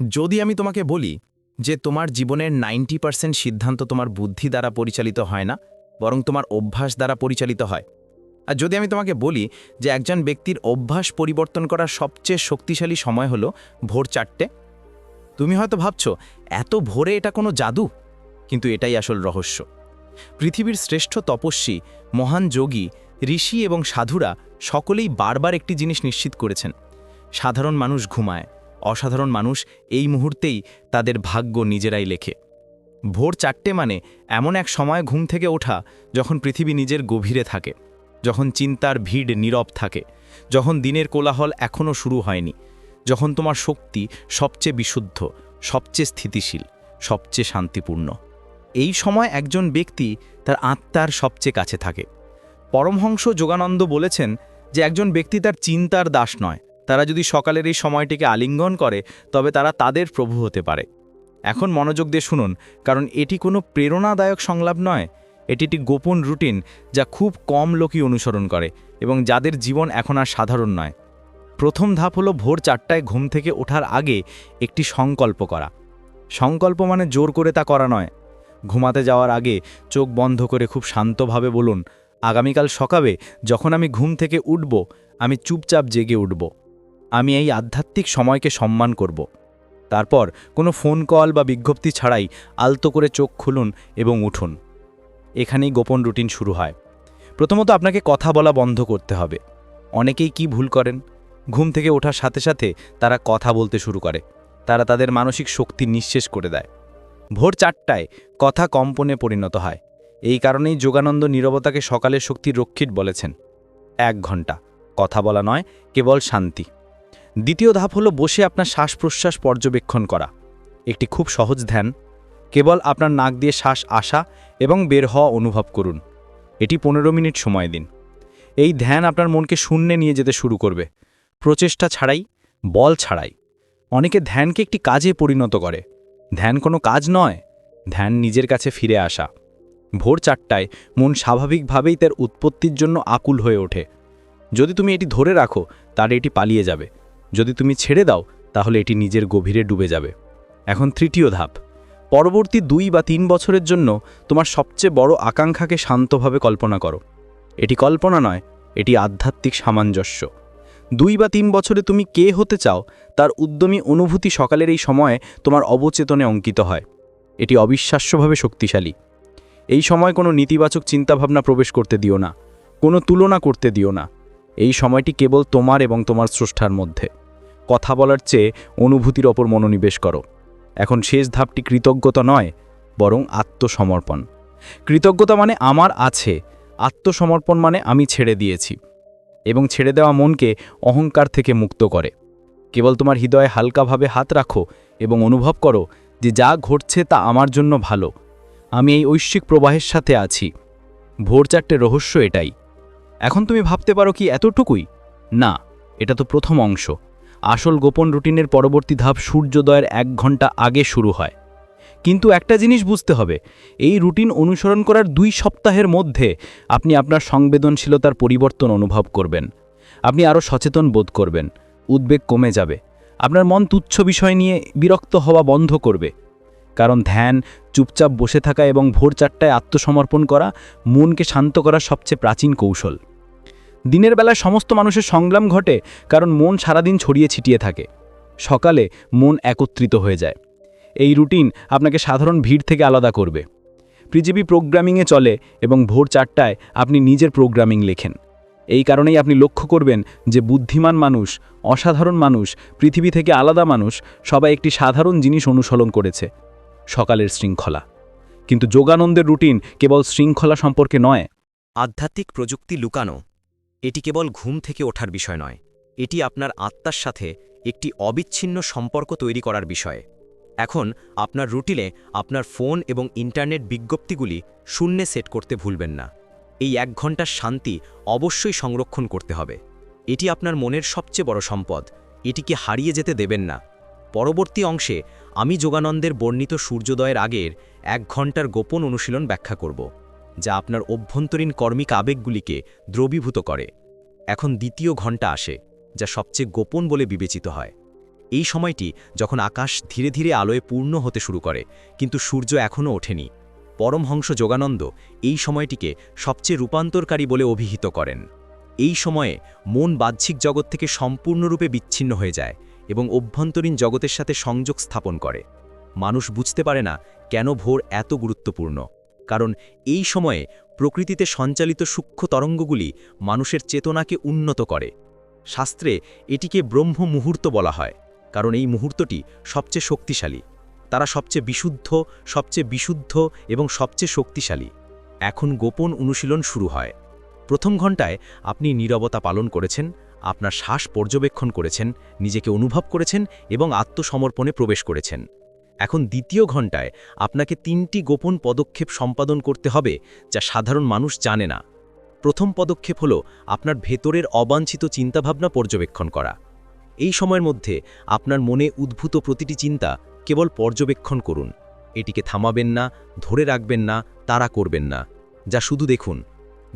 যদি আমি তোমাকে বলি যে তোমার জীবনের নাইনটি পার্সেন্ট সিদ্ধান্ত তোমার বুদ্ধি দ্বারা পরিচালিত হয় না, বরং তোমার অভ্যাস দ্বারা পরিচালিত হয়। আর যদি আমি তোমাকে বলি যে একজন ব্যক্তির অভ্যাস পরিবর্তন করার সবচেয়ে শক্তিশালী সময় হলো ভোর চারটে, তুমি হয়তো ভাবছ, এত ভোরে এটা কোনো জাদু? কিন্তু এটাই আসল রহস্য। পৃথিবীর শ্রেষ্ঠ তপস্বী, মহান যোগী, ঋষি এবং সাধুরা সকলেই বারবার একটি জিনিস নিশ্চিত করেছেন, সাধারণ মানুষ ঘুমায়। অসাধারণ মানুষ এই মুহূর্তেই তাদের ভাগ্য নিজেরাই লেখে। ভোর চারটে মানে এমন এক সময় ঘুম থেকে ওঠা যখন পৃথিবী নিজের গভীরে থাকে, যখন চিন্তার ভিড় নীরব থাকে, যখন দিনের কোলাহল এখনও শুরু হয়নি, যখন তোমার শক্তি সবচেয়ে বিশুদ্ধ, সবচেয়ে স্থিতিশীল, সবচেয়ে শান্তিপূর্ণ। এই সময় একজন ব্যক্তি তার আত্মার সবচেয়ে কাছে থাকে। পরমহংস যোগানন্দ বলেছেন যে একজন ব্যক্তি তার চিন্তার দাস নয় তারা যদি সকালের এই সময়টিকে আলিঙ্গন করে, তবে তারা তাদের প্রভু হতে পারে। এখন মনোযোগ দিয়ে শুনুন, কারণ এটি কোনো প্রেরণাদায়ক সংলাপ নয়। এটি একটি গোপন রুটিন যা খুব কম লোকই অনুসরণ করে এবং যাদের জীবন এখন আর সাধারণ নয়। প্রথম ধাপ হলো ভোর চারটায় ঘুম থেকে ওঠার আগে একটি সংকল্প করা। সংকল্প মানে জোর করে তা করা নয়। ঘুমাতে যাওয়ার আগে চোখ বন্ধ করে খুব শান্তভাবে বলুন, আগামীকাল সকালে যখন আমি ঘুম থেকে উঠব, আমি চুপচাপ জেগে উঠব। আমি এই আধ্যাত্মিক সময়কে সম্মান করব। তারপর কোনো ফোন কল বা বিজ্ঞপ্তি ছাড়াই আলতো করে চোখ খুলুন এবং উঠুন। এখানেই গোপন রুটিন শুরু হয়। প্রথমত আপনাকে কথা বলা বন্ধ করতে হবে। অনেকেই কি ভুল করেন? ঘুম থেকে ওঠার সাথে সাথে তারা কথা বলতে শুরু করে। তারা তাদের মানসিক শক্তি নিঃশেষ করে দেয়। ভোর চারটায় কথা কম্পনে পরিণত হয়। এই কারণেই যোগানন্দ নীরবতাকে সকালের শক্তির রক্ষিত বলেছেন। এক ঘণ্টা কথা বলা নয়, কেবল শান্তি। দ্বিতীয় ধাপ হলো বসে আপনার শ্বাস প্রশ্বাস পর্যবেক্ষণ করা। একটি খুব সহজ ধ্যান, কেবল আপনার নাক দিয়ে শ্বাস আসা এবং বের হওয়া অনুভব করুন। এটি পনেরো মিনিট সময় দিন। এই ধ্যান আপনার মনকে শূন্যে নিয়ে যেতে শুরু করবে। প্রচেষ্টা ছাড়াই, বল ছাড়াই। অনেকে ধ্যানকে একটি কাজে পরিণত করে। ধ্যান কোনো কাজ নয়, ধ্যান নিজের কাছে ফিরে আসা। ভোর চারটায় মন স্বাভাবিকভাবেই তার উৎপত্তির জন্য আকুল হয়ে ওঠে। যদি তুমি এটি ধরে রাখো তার এটি পালিয়ে যাবে। যদি তুমি ছেড়ে দাও, তাহলে এটি নিজের গভীরে ডুবে যাবে। এখন তৃতীয় ধাপ। পরবর্তী দুই বা তিন বছরের জন্য তোমার সবচেয়ে বড় আকাঙ্ক্ষাকে শান্তভাবে কল্পনা করো। এটি কল্পনা নয়, এটি আধ্যাত্মিক সামঞ্জস্য। দুই বা তিন বছরে তুমি কে হতে চাও, তার উদ্যমী অনুভূতি সকালের এই সময়ে তোমার অবচেতনে অঙ্কিত হয়। এটি অবিশ্বাস্যভাবে শক্তিশালী। এই সময় কোনো নেতিবাচক চিন্তাভাবনা প্রবেশ করতে দিও না, কোনো তুলনা করতে দিও না। এই সময়টি কেবল তোমার এবং তোমার স্রষ্টার মধ্যে। কথা বলার চেয়ে অনুভূতির ওপর মনোনিবেশ করো। এখন শেষ ধাপটি কৃতজ্ঞতা নয়, বরং আত্মসমর্পণ। কৃতজ্ঞতা মানে আমার আছে, আত্মসমর্পণ মানে আমি ছেড়ে দিয়েছি, এবং ছেড়ে দেওয়া মনকে অহংকার থেকে মুক্ত করে। কেবল তোমার হৃদয়ে হালকাভাবে হাত রাখো এবং অনুভব করো যে যা ঘটছে তা আমার জন্য ভালো। আমি এই ঐশ্বিক প্রবাহের সাথে আছি। ভোর চারটে রহস্য এটাই। এখন তুমি ভাবতে পারো কি এতটুকুই? না, এটা তো প্রথম অংশ। আসল গোপন রুটিনের পরবর্তী ধাপ সূর্যোদয়ের এক ঘণ্টা আগে শুরু হয়। কিন্তু একটা জিনিস বুঝতে হবে, এই রুটিন অনুসরণ করার দুই সপ্তাহের মধ্যে আপনি আপনার সংবেদনশীলতার পরিবর্তন অনুভব করবেন। আপনি আরও সচেতন বোধ করবেন, উদ্বেগ কমে যাবে, আপনার মন তুচ্ছ বিষয় নিয়ে বিরক্ত হওয়া বন্ধ করবে। কারণ ধ্যান, চুপচাপ বসে থাকা এবং ভোর চারটায় আত্মসমর্পণ করা মনকে শান্ত করার সবচেয়ে প্রাচীন কৌশল। দিনের বেলায় সমস্ত মানুষের সংগ্রাম ঘটে কারণ মন সারাদিন ছড়িয়ে ছিটিয়ে থাকে। সকালে মন একত্রিত হয়ে যায়। এই রুটিন আপনাকে সাধারণ ভিড় থেকে আলাদা করবে। পৃথিবী প্রোগ্রামিংয়ে চলে এবং ভোর চারটায় আপনি নিজের প্রোগ্রামিং লেখেন। এই কারণেই আপনি লক্ষ্য করবেন যে বুদ্ধিমান মানুষ, অসাধারণ মানুষ, পৃথিবী থেকে আলাদা মানুষ সবাই একটি সাধারণ জিনিস অনুসরণ করেছে, সকালের শৃঙ্খলা। কিন্তু যোগানন্দের রুটিন কেবল শৃঙ্খলা সম্পর্কে নয়। আধ্যাত্মিক প্রযুক্তি লুকানো। এটি কেবল ঘুম থেকে ওঠার বিষয় নয়, এটি আপনার আত্মার সাথে একটি অবিচ্ছিন্ন সম্পর্ক তৈরি করার বিষয়। এখন, আপনার রুটিনে আপনার ফোন এবং ইন্টারনেট বিজ্ঞপ্তিগুলি শূন্যে সেট করতে ভুলবেন না। এই এক ঘণ্টার শান্তি অবশ্যই সংরক্ষণ করতে হবে। এটি আপনার মনের সবচেয়ে বড় সম্পদ, এটিকে হারিয়ে যেতে দেবেন না। পরবর্তী অংশে, আমি যোগানন্দের বর্ণিত সূর্যোদয়ের আগের এক ঘণ্টার গোপন অনুশীলন ব্যাখ্যা করব। যা আপনার অভ্যন্তরীণ কর্মিক আবেগগুলিকে দ্রবীভূত করে। এখন দ্বিতীয় ঘণ্টা আসে, যা সবচেয়ে গোপন বলে বিবেচিত হয়। এই সময়টি যখন আকাশ ধীরে ধীরে আলোয় পূর্ণ হতে শুরু করে, কিন্তু সূর্য এখনও ওঠেনি। পরমহংস যোগানন্দ এই সময়টিকে সবচেয়ে রূপান্তরকারী বলে অভিহিত করেন। এই সময়ে মন বাহ্যিক জগৎ থেকে সম্পূর্ণরূপে বিচ্ছিন্ন হয়ে যায় এবং অভ্যন্তরীণ জগতের সাথে সংযোগ স্থাপন করে। মানুষ বুঝতে পারে না কেন ভোর এত গুরুত্বপূর্ণ। কারণ এই সময়ে প্রকৃতিতে সঞ্চালিত সূক্ষ্ম তরঙ্গগুলি মানুষের চেতনাকে উন্নত করে। শাস্ত্রে এটিকে ব্রহ্ম মুহূর্ত বলা হয়, কারণ এই মুহূর্তটি সবচেয়ে শক্তিশালী। তারা সবচেয়ে বিশুদ্ধ সবচেয়ে বিশুদ্ধ এবং সবচেয়ে শক্তিশালী। এখন গোপন অনুশীলন শুরু হয়। প্রথম ঘন্টায় আপনি নীরবতা পালন করেছেন, আপনার শ্বাস পর্যবেক্ষণ করেছেন, নিজেকে অনুভব করেছেন এবং আত্মসমর্পণে প্রবেশ করেছেন। এখন দ্বিতীয় ঘন্টায় আপনাকে তিনটি গোপন পদক্ষেপ সম্পাদন করতে হবে যা সাধারণ মানুষ জানে না। প্রথম পদক্ষেপ হল আপনার ভেতরের অবাঞ্ছিত চিন্তাভাবনা পর্যবেক্ষণ করা। এই সময়ের মধ্যে আপনার মনে উদ্ভূত প্রতিটি চিন্তা কেবল পর্যবেক্ষণ করুন। এটিকে থামাবেন না, ধরে রাখবেন না তারা করবেন না। যা শুধু দেখুন।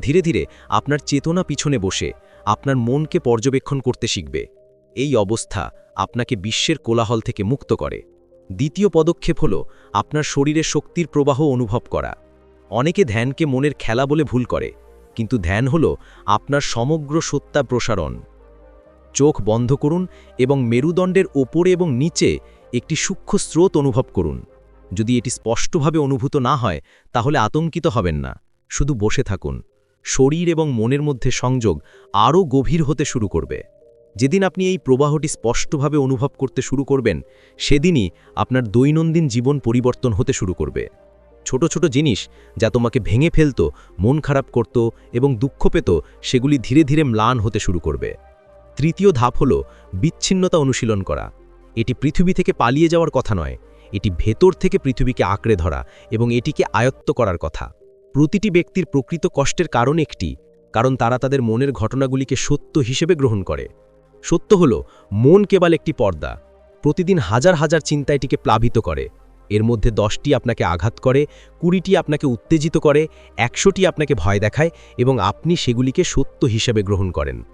ধীরে ধীরে আপনার চেতনা পিছনে বসে আপনার মনকে পর্যবেক্ষণ করতে শিখবে। এই অবস্থা আপনাকে বিশ্বের কোলাহল থেকে মুক্ত করে। দ্বিতীয় পদক্ষেপ হল আপনার শরীরে শক্তির প্রবাহ অনুভব করা। অনেকে ধ্যানকে মনের খেলা বলে ভুল করে, কিন্তু ধ্যান হল আপনার সমগ্র সত্তা প্রসারণ। চোখ বন্ধ করুন এবং মেরুদণ্ডের ওপরে এবং নিচে একটি সূক্ষ্ম স্রোত অনুভব করুন। যদি এটি স্পষ্টভাবে অনুভূত না হয়, তাহলে আতঙ্কিত হবেন না। শুধু বসে থাকুন। শরীর এবং মনের মধ্যে সংযোগ আরও গভীর হতে শুরু করবে। যেদিন আপনি এই প্রবাহটি স্পষ্টভাবে অনুভব করতে শুরু করবেন, সেদিনই আপনার দৈনন্দিন জীবন পরিবর্তন হতে শুরু করবে। ছোট ছোট জিনিস যা তোমাকে ভেঙে ফেলত, মন খারাপ করত এবং দুঃখ পেত, সেগুলি ধীরে ধীরে ম্লান হতে শুরু করবে। তৃতীয় ধাপ হল বিচ্ছিন্নতা অনুশীলন করা। এটি পৃথিবী থেকে পালিয়ে যাওয়ার কথা নয়, এটি ভেতর থেকে পৃথিবীকে আঁকড়ে ধরা এবং এটিকে আয়ত্ত করার কথা। প্রতিটি ব্যক্তির প্রকৃত কষ্টের কারণ একটি, কারণ তারা তাদের মনের ঘটনাগুলিকে সত্য হিসেবে গ্রহণ করে। সত্য হল, মন কেবল একটি পর্দা। প্রতিদিন হাজার হাজার চিন্তা এটিকে প্লাবিত করে। এর মধ্যে দশটি আপনাকে আঘাত করে, কুড়িটি আপনাকে উত্তেজিত করে, একশোটি আপনাকে ভয় দেখায় এবং আপনি সেগুলিকে সত্য হিসেবে গ্রহণ করেন।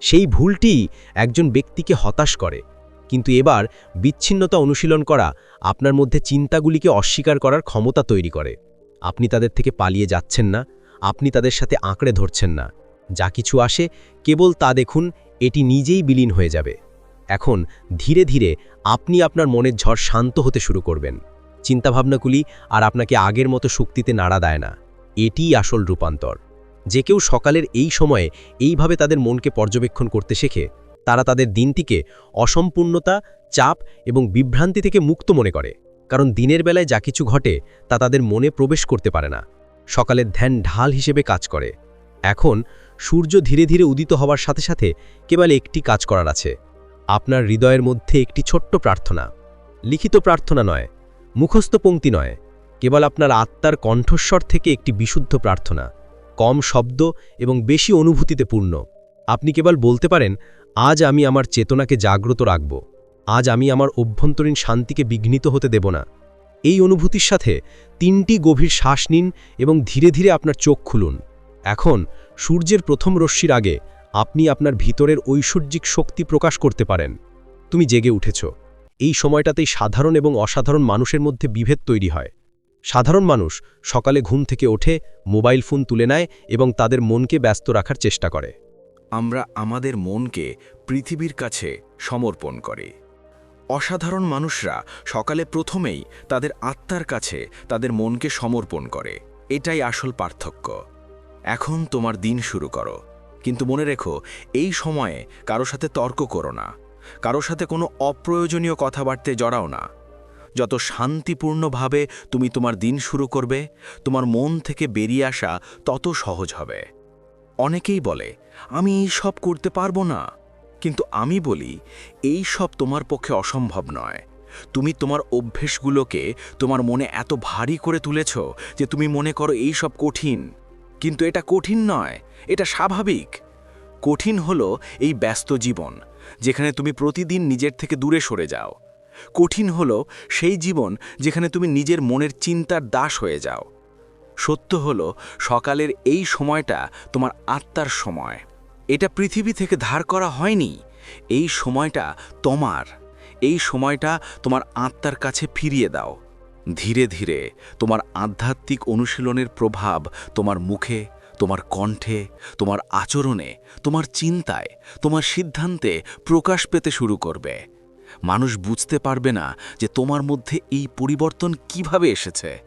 সেই ভুলটি একজন ব্যক্তিকে হতাশ করে। কিন্তু এবার বিচ্ছিন্নতা অনুশীলন করা আপনার মধ্যে চিন্তাগুলিকে অস্বীকার করার ক্ষমতা তৈরি করে। আপনি তাদের থেকে পালিয়ে যাচ্ছেন না, আপনি তাদের সাথে আঁকড়ে ধরছেন না। যা কিছু আসে, কেবল তা দেখুন এটি নিজেই বিলীন হয়ে যাবে। এখন ধীরে ধীরে আপনি আপনার মনের ঝড় শান্ত হতে শুরু করবেন। চিন্তাভাবনাগুলি আর আপনাকে আগের মতো শক্তিতে নাড়া দেয় না। এটিই আসল রূপান্তর। যে কেউ সকালের এই সময়ে এইভাবে তাদের মনকে পর্যবেক্ষণ করতে শেখে, তারা তাদের দিনটিকে অসম্পূর্ণতা, চাপ এবং বিভ্রান্তি থেকে মুক্ত মনে করে, কারণ দিনের বেলায় যা কিছু ঘটে তা তাদের মনে প্রবেশ করতে পারে না। সকালের ধ্যান ঢাল হিসেবে কাজ করে। এখন সূর্য ধীরে ধীরে উদিত হওয়ার সাথে সাথে কেবল একটি কাজ করার আছে, আপনার হৃদয়ের মধ্যে একটি ছোট্ট প্রার্থনা। লিখিত প্রার্থনা নয়, মুখস্থ পংক্তি নয়, কেবল আপনার আত্মার কণ্ঠস্বর থেকে একটি বিশুদ্ধ প্রার্থনা। কম শব্দ এবং বেশি অনুভূতিতে পূর্ণ। আপনি কেবল বলতে পারেন, আজ আমি আমার চেতনাকে জাগ্রত রাখব। আজ আমি আমার অভ্যন্তরীণ শান্তিকে বিঘ্নিত হতে দেব না। এই অনুভূতির সাথে তিনটি গভীর শ্বাস নিন এবং ধীরে ধীরে আপনার চোখ খুলুন। এখন সূর্যের প্রথম রশ্মির আগে আপনি আপনার ভিতরের ঐশ্বর্যিক শক্তি প্রকাশ করতে পারেন। তুমি জেগে উঠেছ। এই সময়টাতেই সাধারণ এবং অসাধারণ মানুষের মধ্যে বিভেদ তৈরি হয়। সাধারণ মানুষ সকালে ঘুম থেকে ওঠে, মোবাইল ফোন তুলে নেয় এবং তাদের মনকে ব্যস্ত রাখার চেষ্টা করে। আমরা আমাদের মনকে পৃথিবীর কাছে সমর্পণ করি। অসাধারণ মানুষরা সকালে প্রথমেই তাদের আত্মার কাছে তাদের মনকে সমর্পণ করে। এটাই আসল পার্থক্য। এখন তোমার দিন শুরু করো। কিন্তু মনে রেখো, এই সময়ে কারও সাথে তর্ক করো না। কারও সাথে কোনো অপ্রয়োজনীয় কথাবার্তায় জড়াও না। যত শান্তিপূর্ণভাবে তুমি তোমার দিন শুরু করবে, তোমার মন থেকে বেরিয়ে আসা তত সহজ হবে। অনেকেই বলে, আমি এই সব করতে পারব না। কিন্তু আমি বলি, এই সব তোমার পক্ষে অসম্ভব নয়। তুমি তোমার অভ্যেসগুলোকে তোমার মনে এত ভারী করে তুলেছ যে তুমি মনে করো এই সব কঠিন। কিন্তু এটা কঠিন নয়, এটা স্বাভাবিক। কঠিন হলো এই ব্যস্ত জীবন, যেখানে তুমি প্রতিদিন নিজের থেকে দূরে সরে যাও। কঠিন হলো সেই জীবন, যেখানে তুমি নিজের মনের চিন্তার দাস হয়ে যাও। সত্য হলো সকালের এই সময়টা তোমার আত্মার সময়। এটা পৃথিবী থেকে ধার করা হয়নি, এই সময়টা তোমার। এই সময়টা তোমার আত্মার কাছে ফিরিয়ে দাও। ধীরে ধীরে তোমার আধ্যাত্মিক অনুশীলনের প্রভাব তোমার মুখে, তোমার কণ্ঠে, তোমার আচরণে, তোমার চিন্তায়, তোমার সিদ্ধান্তে প্রকাশ পেতে শুরু করবে। মানুষ বুঝতে পারবে না যে তোমার মধ্যে এই পরিবর্তন কীভাবে এসেছে।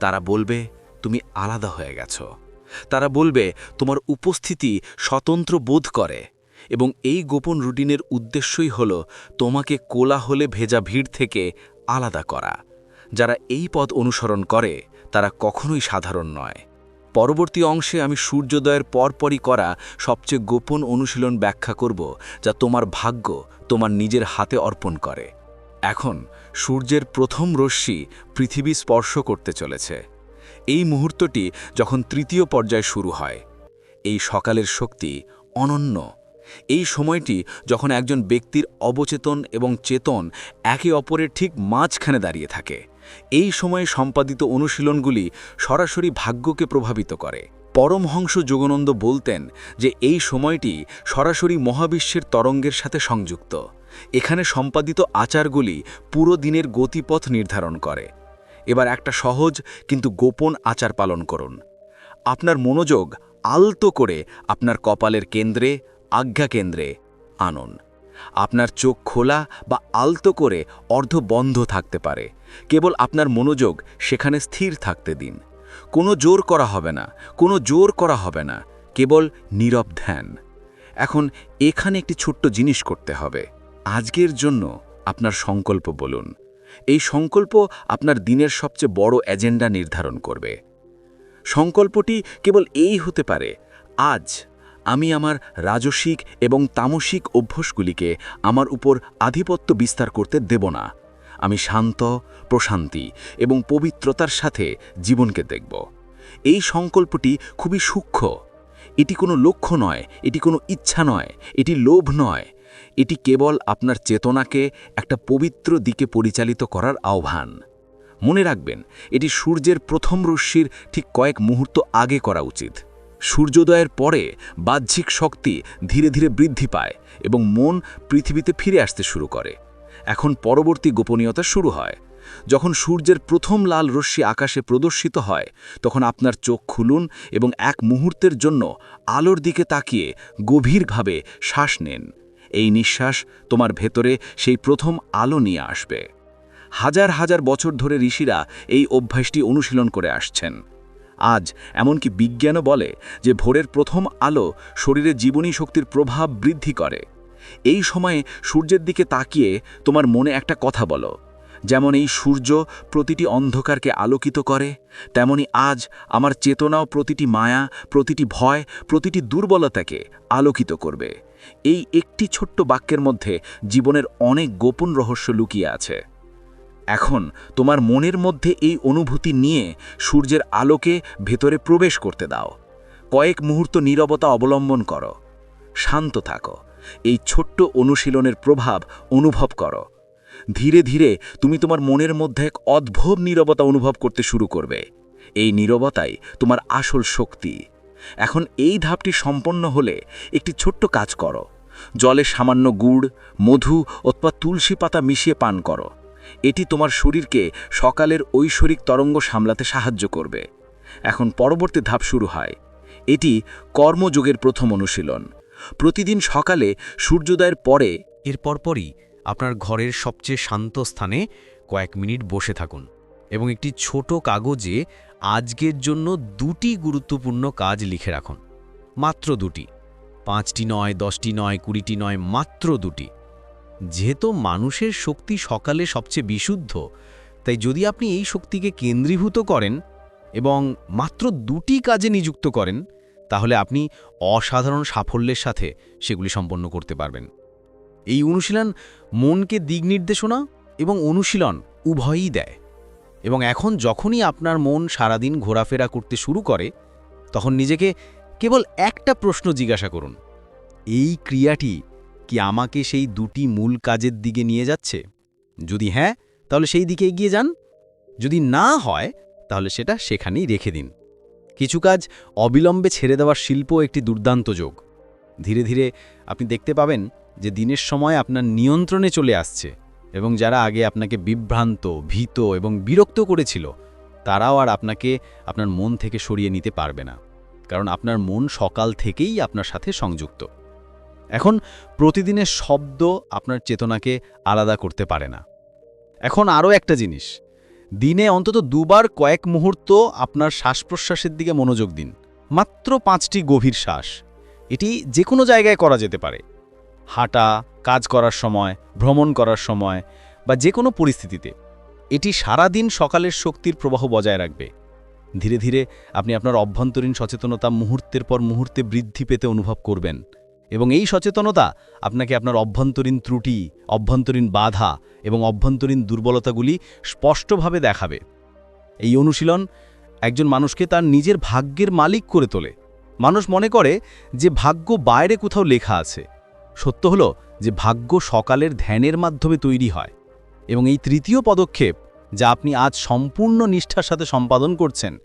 তারা বলবে, তুমি আলাদা হয়ে গেছো। তারা বলবে, তোমার উপস্থিতি স্বতন্ত্র বোধ করে। এবং এই গোপন রুটিনের উদ্দেশ্যই হল তোমাকে কোলাহলে ভেজা ভিড় থেকে আলাদা করা। যারা এই পথ অনুসরণ করে, তারা কখনোই সাধারণ নয়। পরবর্তী অংশে আমি সূর্যোদয়ের পরপরই করা সবচেয়ে গোপন অনুশীলন ব্যাখ্যা করব, যা তোমার ভাগ্য তোমার নিজের হাতে অর্পণ করে। এখন, সূর্যের প্রথম রশ্মি পৃথিবী স্পর্শ করতে চলেছে। এই মুহূর্তটি যখন তৃতীয় পর্যায় শুরু হয়, এই সকালের শক্তি অনন্য। এই সময়টি যখন একজন ব্যক্তির অবচেতন এবং চেতন একে অপরের ঠিক মাঝখানে দাঁড়িয়ে থাকে। এই সময়ে সম্পাদিত অনুশীলনগুলি সরাসরি ভাগ্যকে প্রভাবিত করে। পরমহংস যোগানন্দ বলতেন যে এই সময়টি সরাসরি মহাবিশ্বের তরঙ্গের সাথে সংযুক্ত। এখানে সম্পাদিত আচারগুলি পুরো দিনের গতিপথ নির্ধারণ করে। এবার একটা সহজ কিন্তু গোপন আচার পালন করুন। আপনার মনোযোগ আলতো করে আপনার কপালের কেন্দ্রে, আজ্ঞা কেন্দ্রে আনুন। আপনার চোখ খোলা বা আলতো করে অর্ধ বন্ধ থাকতে পারে। কেবল আপনার মনোযোগ সেখানে স্থির থাকতে দিন। কোনো জোর করা হবে না, কোনো জোর করা হবে না, কেবল নীরব ধ্যান। এখন এখানে একটি ছোট্ট জিনিস করতে হবে। আজকের জন্য আপনার সংকল্প বলুন। এই সংকল্প আপনার দিনের সবচেয়ে বড় এজেন্ডা নির্ধারণ করবে। সংকল্পটি কেবল এই হতে পারে, আজ আমি আমার রাজসিক এবং তামসিক অভ্যাসগুলিকে আমার উপর আধিপত্য বিস্তার করতে দেব না। আমি শান্ত, প্রশান্তি এবং পবিত্রতার সাথে জীবনকে দেখব। এই সংকল্পটি খুবই সূক্ষ্ম। এটি কোনো লক্ষ্য নয়, এটি কোনো ইচ্ছা নয়, এটি লোভ নয়। এটি কেবল আপনার চেতনাকে একটা পবিত্র দিকে পরিচালিত করার আহ্বান। মনে রাখবেন, এটি সূর্যের প্রথম রশ্মির ঠিক কয়েক মুহূর্ত আগে করা উচিত। সূর্যোদয়ের পরে বাহ্যিক শক্তি ধীরে ধীরে বৃদ্ধি পায় এবং মন পৃথিবীতে ফিরে আসতে শুরু করে। এখন পরবর্তী গোপনীয়তা শুরু হয়। যখন সূর্যের প্রথম লাল রশ্মি আকাশে প্রদর্শিত হয়, তখন আপনার চোখ খুলুন এবং এক মুহূর্তের জন্য আলোর দিকে তাকিয়ে গভীরভাবে শ্বাস নেন। এই নিঃশ্বাস তোমার ভেতরে সেই প্রথম আলো নিয়ে আসবে। হাজার হাজার বছর ধরে ঋষিরা এই অভ্যাসটি অনুশীলন করে আসছেন। আজ এমনকি বিজ্ঞানও বলে যে ভোরের প্রথম আলো শরীরে জীবনী শক্তির প্রভাব বৃদ্ধি করে। এই সময়ে সূর্যের দিকে তাকিয়ে তোমার মনে একটা কথা বলো। যেমন এই সূর্য প্রতিটি অন্ধকারকে আলোকিত করে, তেমনি আজ আমার চেতনাও প্রতিটি মায়া, প্রতিটি ভয়, প্রতিটি দুর্বলতাকে আলোকিত করবে। এই একটি ছোট্ট বাক্যের মধ্যে জীবনের অনেক গোপন রহস্য লুকিয়ে আছে। এখন তোমার মনের মধ্যে এই অনুভূতি নিয়ে সূর্যের আলোকে ভেতরে প্রবেশ করতে দাও। কয়েক মুহূর্ত নীরবতা অবলম্বন করো। শান্ত থাকো। এই ছোট্ট অনুশীলনের প্রভাব অনুভব করো। ধীরে ধীরে তুমি তোমার মনের মধ্যে এক অদ্ভুত নীরবতা অনুভব করতে শুরু করবে। এই নীরবতাই তোমার আসল শক্তি। এখন এই ধাপটি সম্পন্ন হলে একটি ছোট্ট কাজ করো। জলে সামান্য গুড়, মধু অথবা তুলসী পাতা মিশিয়ে পান করো। এটি তোমার শরীরকে সকালের ঐশ্বরিক তরঙ্গ সামলাতে সাহায্য করবে। এখন পরবর্তী ধাপ শুরু হয়। এটি কর্মযোগের প্রথম অনুশীলন। প্রতিদিন সকালে সূর্যোদয়ের পরে এর পরপরই আপনার ঘরের সবচেয়ে শান্ত স্থানে কয়েক মিনিট বসে থাকুন এবং একটি ছোট কাগজে আজকের জন্য দুটি গুরুত্বপূর্ণ কাজ লিখে রাখুন। মাত্র দুটি। পাঁচটি নয়, দশটি নয়, কুড়িটি নয়, মাত্র দুটি। যেহেতু মানুষের শক্তি সকালে সবচেয়ে বিশুদ্ধ, তাই যদি আপনি এই শক্তিকে কেন্দ্রীভূত করেন এবং মাত্র দুটি কাজে নিযুক্ত করেন তাহলে আপনি অসাধারণ সাফল্যের সাথে সেগুলি সম্পন্ন করতে পারবেন। এই অনুশীলন মনকে দিক নির্দেশনা এবং অনুশীলন উভয়ই দেয়। এবং এখন যখনই আপনার মন সারাদিন ঘোরাফেরা করতে শুরু করে, তখন নিজেকে কেবল একটা প্রশ্ন জিজ্ঞাসা করুন, এই ক্রিয়াটি কি আমাকে সেই দুটি মূল কাজের দিকে নিয়ে যাচ্ছে? যদি হ্যাঁ তাহলে সেই দিকে এগিয়ে যান। যদি না হয়, তাহলে সেটা সেখানেই রেখে দিন। কিছু কাজ অবিলম্বে ছেড়ে দেওয়ার শিল্প একটি দুর্দান্ত যোগ। ধীরে ধীরে আপনি দেখতে পাবেন যে দিনের সময় আপনার নিয়ন্ত্রণে চলে আসছে এবং যারা আগে আপনাকে বিভ্রান্ত, ভীত এবং বিরক্ত করেছিল, তারাও আর আপনাকে আপনার মন থেকে সরিয়ে নিতে পারবে না। কারণ আপনার মন সকাল থেকেই আপনার সাথে সংযুক্ত। এখন প্রতিদিনের শব্দ আপনার চেতনাকে আলাদা করতে পারে না। এখন আরও একটা জিনিস দিনে অন্তত দুবার কয়েক মুহূর্ত আপনার শ্বাস প্রশ্বাসের দিকে মনোযোগ দিন। মাত্র পাঁচটি গভীর শ্বাস। এটি যে কোনো জায়গায় করা যেতে পারে। হাঁটা, কাজ করার সময়, ভ্রমণ করার সময় বা যে কোনো পরিস্থিতিতে। এটি সারাদিন সকালের শক্তির প্রবাহ বজায় রাখবে। ধীরে ধীরে আপনি আপনার অভ্যন্তরীণ সচেতনতা মুহূর্তের পর মুহূর্তে বৃদ্ধি পেতে অনুভব করবেন। এবং এই সচেতনতা আপনাকে আপনার অভ্যন্তরীণ ত্রুটি, অভ্যন্তরীণ বাধা এবং অভ্যন্তরীণ দুর্বলতাগুলি স্পষ্টভাবে দেখাবে। এই অনুশীলন একজন মানুষকে তার নিজের ভাগ্যের মালিক করে তোলে। মানুষ মনে করে যে ভাগ্য বাইরে কোথাও লেখা আছে। সত্য হলো যে ভাগ্য সকালের ধ্যানের মাধ্যমে তৈরি হয়। এবং এই তৃতীয় পদক্ষেপ যা আপনি আজ সম্পূর্ণ নিষ্ঠার সাথে সম্পাদন করছেন,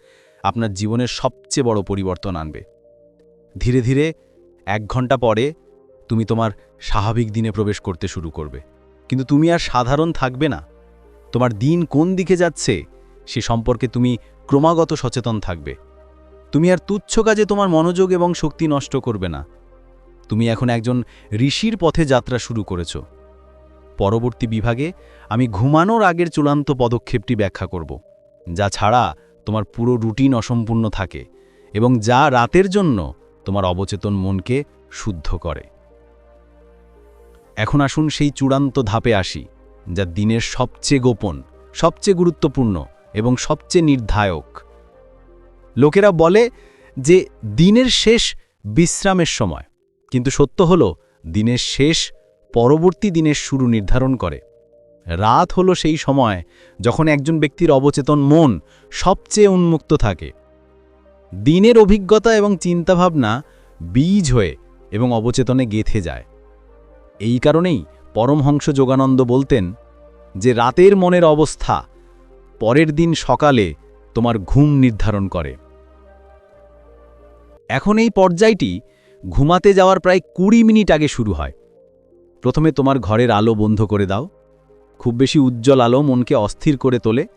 আপনার জীবনের সবচেয়ে বড় পরিবর্তন আনবে। ধীরে ধীরে এক ঘণ্টা পরে তুমি তোমার স্বাভাবিক দিনে প্রবেশ করতে শুরু করবে। কিন্তু তুমি আর সাধারণ থাকবে না। তোমার দিন কোন দিকে যাচ্ছে সে সম্পর্কে তুমি ক্রমাগত সচেতন থাকবে। তুমি আর তুচ্ছ কাজে তোমার মনোযোগ এবং শক্তি নষ্ট করবে না। তুমি এখন একজন ঋষির পথে যাত্রা শুরু করেছ। পরবর্তী বিভাগে আমি ঘুমানোর আগের চূড়ান্ত পদক্ষেপটি ব্যাখ্যা করব, যা ছাড়া তোমার পুরো রুটিন অসম্পূর্ণ থাকে এবং যা রাতের জন্য তোমার অবচেতন মনকে শুদ্ধ করে। এখন আসুন সেই চূড়ান্ত ধাপে আসি, যা দিনের সবচেয়ে গোপন, সবচেয়ে গুরুত্বপূর্ণ এবং সবচেয়ে নির্ধায়ক। লোকেরা বলে যে দিনের শেষ বিশ্রামের সময়, কিন্তু সত্য হল দিনের শেষ পরবর্তী দিনের শুরু নির্ধারণ করে। রাত হলো সেই সময় যখন একজন ব্যক্তির অবচেতন মন সবচেয়ে উন্মুক্ত থাকে। দিনের অভিজ্ঞতা এবং চিন্তাভাবনা বীজ হয়ে এবং অবচেতনে গেথে যায়। এই কারণেই পরমহংস যোগানন্দ বলতেন যে রাতের মনের অবস্থা পরের দিন সকালে তোমার ঘুম নির্ধারণ করে। এখন এই পর্যায়টি ঘুমাতে যাওয়ার প্রায় কুড়ি মিনিট আগে শুরু হয়। প্রথমে তোমার ঘরের আলো বন্ধ করে দাও। খুব বেশি উজ্জ্বল আলো মনকে অস্থির করে তোলে।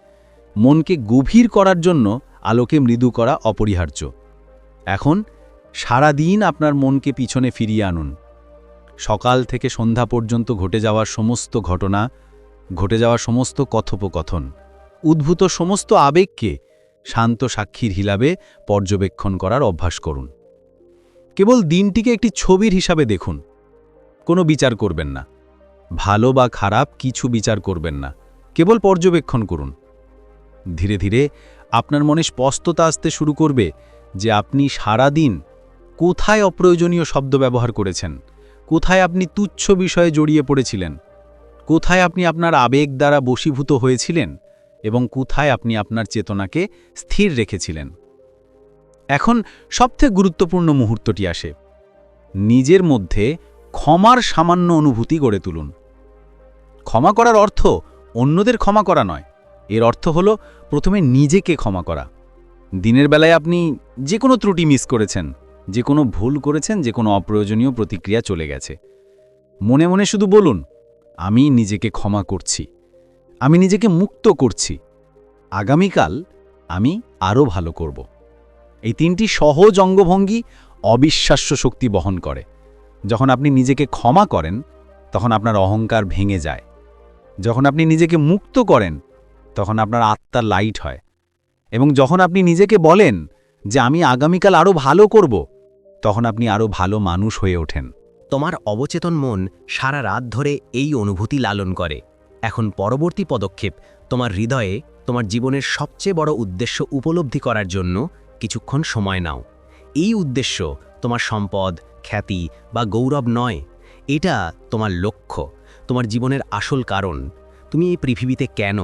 মনকে গভীর করার জন্য আলোকে মৃদু করা অপরিহার্য। এখন সারা দিন আপনার মনকে পিছনে ফিরিয়ে আনুন। সকাল থেকে সন্ধ্যা পর্যন্ত ঘটে যাওয়ার সমস্ত ঘটনা, ঘটে যাওয়া সমস্ত কথোপকথন, উদ্ভূত সমস্ত আবেগকে শান্ত সাক্ষীর হিলাবে পর্যবেক্ষণ করার অভ্যাস করুন। কেবল দিনটিকে একটি ছবির হিসাবে দেখুন। কোনো বিচার করবেন না। ভালো বা খারাপ কিছু বিচার করবেন না। কেবল পর্যবেক্ষণ করুন। ধীরে ধীরে আপনার মনে স্পষ্টতা আসতে শুরু করবে যে আপনি সারা দিন কোথায় অপ্রয়োজনীয় শব্দ ব্যবহার করেছেন, কোথায় আপনি তুচ্ছ বিষয়ে জড়িয়ে পড়েছিলেন, কোথায় আপনি আপনার আবেগ দ্বারা বশীভূত হয়েছিলেন এবং কোথায় আপনি আপনার চেতনাকে স্থির রেখেছিলেন। এখন সবথেকে গুরুত্বপূর্ণ মুহূর্তটি আসে। নিজের মধ্যে ক্ষমার সামান্য অনুভূতি গড়ে তুলুন। ক্ষমা করার অর্থ অন্যদের ক্ষমা করা নয় এর অর্থ হল, প্রথমে নিজেকে ক্ষমা করা। দিনের বেলায় আপনি যে কোনো ত্রুটি মিস করেছেন, যে কোনো ভুল করেছেন, যে কোনো অপ্রয়োজনীয় প্রতিক্রিয়া চলে গেছে। মনে মনে শুধু বলুন, আমি নিজেকে ক্ষমা করছি, আমি নিজেকে মুক্ত করছি, আগামীকাল আমি আরও ভালো করব। এই তিনটি সহজ অঙ্গভঙ্গি অবিশ্বাস্য শক্তি বহন করে। যখন আপনি নিজেকে ক্ষমা করেন, তখন আপনার অহংকার ভেঙে যায়। যখন আপনি নিজেকে মুক্ত করেন তখন আপনার আত্মা লাইট হয়। এবং যখন আপনি নিজেকে বলেন যে আমি আগামীকাল আরও ভালো করব, তখন আপনি আরও ভালো মানুষ হয়ে ওঠেন। তোমার অবচেতন মন সারা রাত ধরে এই অনুভূতি লালন করে। এখন পরবর্তী পদক্ষেপ, তোমার হৃদয়ে তোমার জীবনের সবচেয়ে বড় উদ্দেশ্য উপলব্ধি করার জন্য কিছুক্ষণ সময় নাও। এই উদ্দেশ্য তোমার সম্পদ, খ্যাতি বা গৌরব নয়, এটা তোমার লক্ষ্য, তোমার জীবনের আসল কারণ। তুমি এই পৃথিবীতে কেন?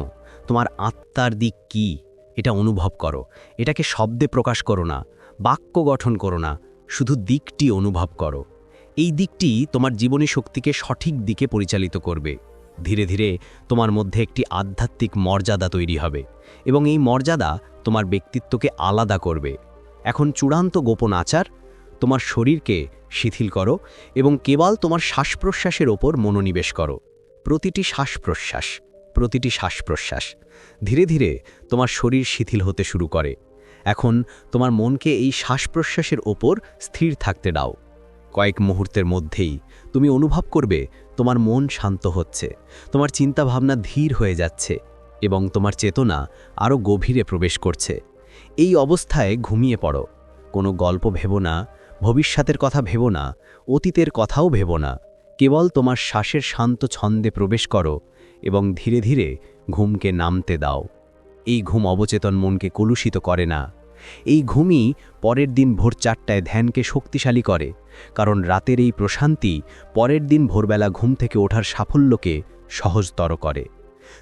তোমার আত্মার দিক কি? এটা অনুভব করো। এটাকে শব্দে প্রকাশ করো না, বাক্য গঠন করো না, শুধু দিকটি অনুভব করো। এই দিকটি তোমার জীবনী শক্তিকে সঠিক দিকে পরিচালিত করবে। ধীরে ধীরে তোমার মধ্যে একটি আধ্যাত্মিক মর্যাদা তৈরি হবে এবং এই মর্যাদা তোমার ব্যক্তিত্বকে আলাদা করবে। এখন চূড়ান্ত গোপন আচার, তোমার শরীরকে শিথিল করো এবং কেবল তোমার শ্বাস প্রশ্বাসের ওপর মনোনিবেশ করো। প্রতিটি শ্বাস প্রশ্বাস প্রতিটি শ্বাস প্রশ্বাস ধীরে ধীরে তোমার শরীর শিথিল হতে শুরু করে। এখন তোমার মনকে এই শ্বাস প্রশ্বাসের ওপর স্থির থাকতে দাও। কয়েক মুহূর্তের মধ্যেই তুমি অনুভব করবে তোমার মন শান্ত হচ্ছে, তোমার চিন্তাভাবনা ধীর হয়ে যাচ্ছে এবং তোমার চেতনা আরও গভীরে প্রবেশ করছে। এই অবস্থায় ঘুমিয়ে পড়ো। কোনো গল্প ভেবো না, ভবিষ্যতের কথা ভেবো না, অতীতের কথাও ভেবো না। কেবল তোমার শ্বাসের শান্ত ছন্দে প্রবেশ করো এবং ধীরে ধীরে ঘুমকে নামতে দাও। এই ঘুম অবচেতন মনকে কলুষিত করে না। এই ঘুমই পরের দিন ভোর চারটায় ধ্যানকে শক্তিশালী করে, কারণ রাতের এই প্রশান্তি পরের দিন ভোরবেলা ঘুম থেকে ওঠার সাফল্যকে সহজতর করে।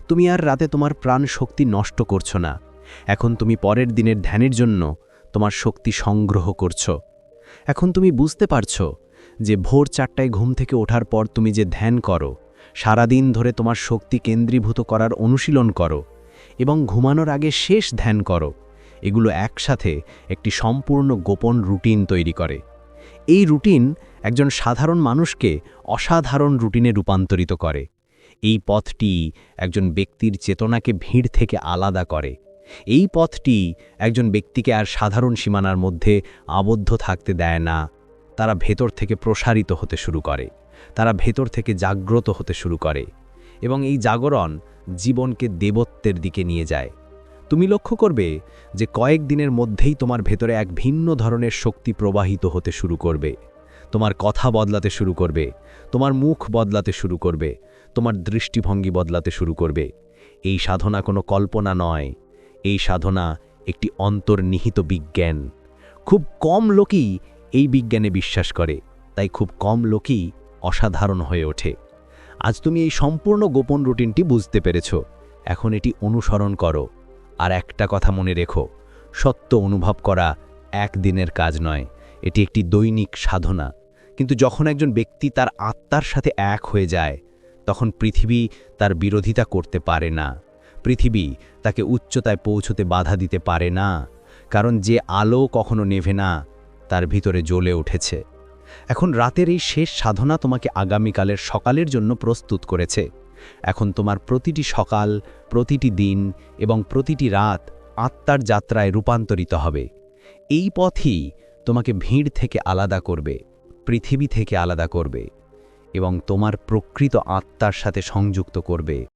তুমি আর রাতে তোমার প্রাণ শক্তি নষ্ট করছ না। এখন তুমি পরের দিনের ধ্যানের জন্য তোমার শক্তি সংগ্রহ করছ। এখন তুমি বুঝতে পারছ যে ভোর চারটায় ঘুম থেকে ওঠার পর তুমি যে ধ্যান করো সারাদিন ধরে তোমার শক্তি কেন্দ্রীভূত করার অনুশীলন করো এবং ঘুমানোর আগে শেষ ধ্যান করো। এগুলো একসাথে একটি সম্পূর্ণ গোপন রুটিন তৈরি করে। এই রুটিন একজন সাধারণ মানুষকে অসাধারণ রুটিনে রূপান্তরিত করে। এই পথটি একজন ব্যক্তির চেতনাকে ভিড় থেকে আলাদা করে। এই পথটি একজন ব্যক্তিকে আর সাধারণ সীমানার মধ্যে আবদ্ধ থাকতে দেয় না, তারা ভেতর থেকে প্রসারিত হতে শুরু করে। তারা ভেতর থেকে জাগ্রত হতে শুরু করে এবং এই জাগরণ জীবনকে দেবত্বের দিকে নিয়ে যায়। তুমি লক্ষ্য করবে যে কয়েক দিনের মধ্যেই তোমার ভেতরে এক ভিন্ন ধরনের শক্তি প্রবাহিত হতে শুরু করবে। তোমার কথা বদলাতে শুরু করবে, তোমার মুখ বদলাতে শুরু করবে, তোমার দৃষ্টিভঙ্গি বদলাতে শুরু করবে। এই সাধনা কোনো কল্পনা নয়, এই সাধনা একটি অন্তর্নিহিত বিজ্ঞান। খুব কম লোকই এই বিজ্ঞানে বিশ্বাস করে, তাই খুব কম লোকই অসাধারণ হয়ে ওঠে। আজ তুমি এই সম্পূর্ণ গোপন রুটিনটি বুঝতে পেরেছ। এখন এটি অনুসরণ করো। আর একটা কথা মনে রেখো, সত্য অনুভব করা একদিনের কাজ নয়। এটি একটি দৈনিক সাধনা। কিন্তু যখন একজন ব্যক্তি তার আত্মার সাথে এক হয়ে যায়, তখন পৃথিবী তার বিরোধিতা করতে পারে না। পৃথিবী তাকে উচ্চতায় পৌঁছতে বাধা দিতে পারে না। কারণ যে আলো কখনো নেভে না, তার ভিতরে জ্বলে উঠেছে। এখন রাতের এই শেষ সাধনা তোমাকে আগামীকালের সকালের জন্য প্রস্তুত করেছে। এখন তোমার প্রতিটি সকাল, প্রতিটি দিন এবং প্রতিটি রাত আত্মার যাত্রায় রূপান্তরিত হবে। এই পথই তোমাকে ভিড় থেকে আলাদা করবে, পৃথিবী থেকে আলাদা করবে এবং তোমার প্রকৃত আত্মার সাথে সংযুক্ত করবে।